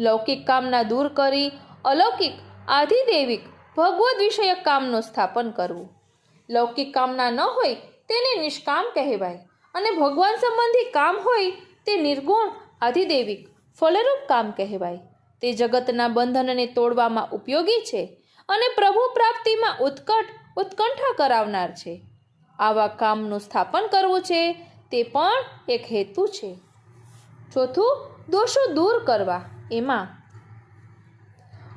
લૌકિક કામના દૂર કરી, અલૌકિક, આધિદૈવિક, ભગવદ વિષયક કામનું સ્થાપન કરવું. લૌકિક કામના ન હોય તેને નિષ્કામ કહેવાય અને ભગવાન સંબંધી કામ હોય તે નિર્ગુણ, આધિદૈવિક ફલરૂપ કામ કહેવાય. તે જગતના બંધનને તોડવામાં ઉપયોગી છે અને પ્રભુ પ્રાપ્તિમાં ઉત્કટ, ઉત્કંઠા કરાવનાર છે. આવા કામનું સ્થાપન કરવું છે તે પણ એક હેતુ છે. ચોથું, દોષો દૂર કરવા. એમાં?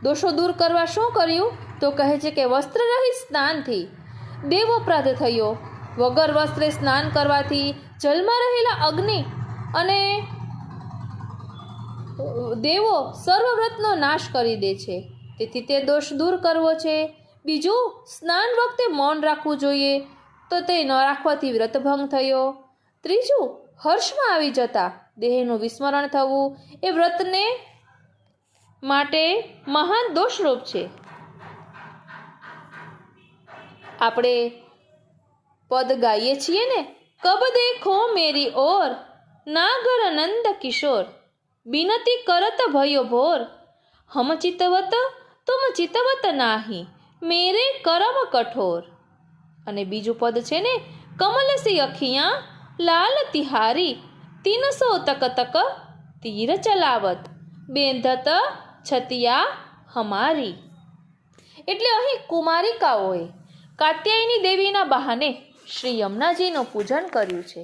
દોષો દૂર કરવા શું કર્યું? તો કહે છે કે વસ્ત્ર રહિત સ્નાનથી દેવ અપરાધ થયો. વગર વસ્ત્રે સ્નાન કરવાથી જલમાં રહેલા અગ્નિ અને દેવો સર્વવ્રતનો નાશ કરી દે છે. તેથી તે દોષ દૂર કરવો છે. બીજું, સ્નાન વખતે મૌન રાખવું જોઈએ તો તે ન રાખવાથી વ્રતભંગ થયો. ત્રીજું, હર્ષમાં આવી જતા દેહનું વિસ્મરણ થવું એ વ્રતને માટે મહાન દોષરૂપ છે. આપણે પદ ગાઈએ છીએ ને કબ દેખો મેરી ઓર, નાગર નંદ કિશોર, બિનતી કરત ભયો ભોર, હમ ચિતવત, તુમ ચિતવત નાહી, મેરે કરમ કઠોર. અને બીજું પદ છે ને કમલસી અખિયા, લાલ તિહારી, તીનસો તક તક તીર ચલાવત, બેંધત છતિયા હમારી. એટલે અહીં કુમારિકાઓએ કાત્યાયની દેવીના બહાને શ્રી યમુનાજીનું પૂજન કર્યું છે.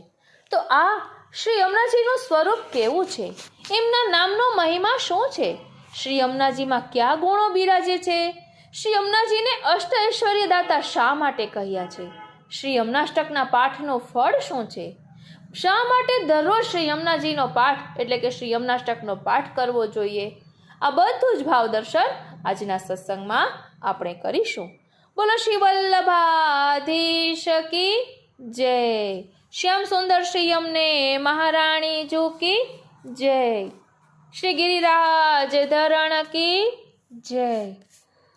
તો આ શ્રી યમુનાજીનું સ્વરૂપ કેવું છે? એમના નામનો મહિમા શું છે? શ્રી યમુનાજીમાં કયા ગુણો બિરાજે છે? શ્રી યમુનાજીને અષ્ટ દાતા શા માટે કહ્યા છે? શ્રી યમુનાષ્ટકના પાઠનું ફળ શું છે? શા માટે દરરોજ શ્રી યમુનાજીનો પાઠ એટલે કે શ્રી યમુનાષ્ટકનો પાઠ કરવો જોઈએ? આ બધું જ ભાવ દર્શન આજના સત્સંગમાં આપણે કરીશું. બોલો શ્રી વલ્લભાધીશ કી જય. શ્યામ સુંદર શ્રી અમને મહારાણી જો કી જય. શ્રી ગિરિરાજ ધરણ કી જય.